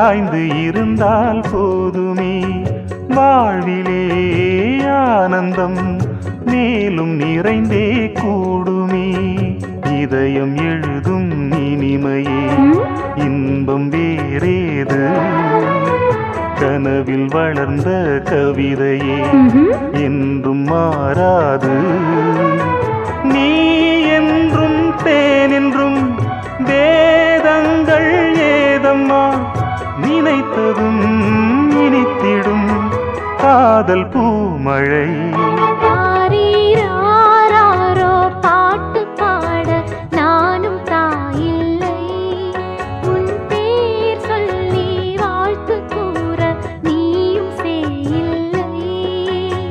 சாய்ந்து இருந்தால் போதுமே. வாழ்விலே ஆனந்தம் மேலும் நிறைந்தே கூடுமே. இதயம் எழுதும் இனிமையே. இன்பம் வேறேது. கனவில் வளர்ந்த கவிதையே. என்றும் மாறாது. நீ என்றும் தேன் என்றும் வேதங்கள் ஏதம்மா? நினைத்ததும் இனித்திடும் காதல் பூமழை.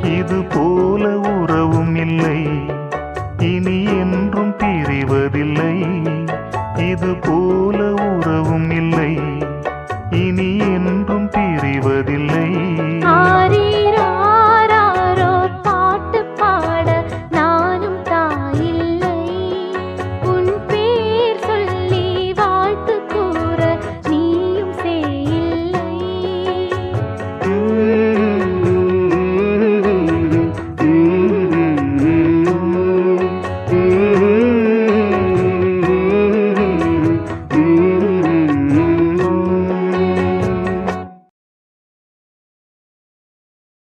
இது போல உறவும் இல்லை. இனி என்றும் பிரிவதில்லை. இது போல உறவும் இல்லை. ನೀರ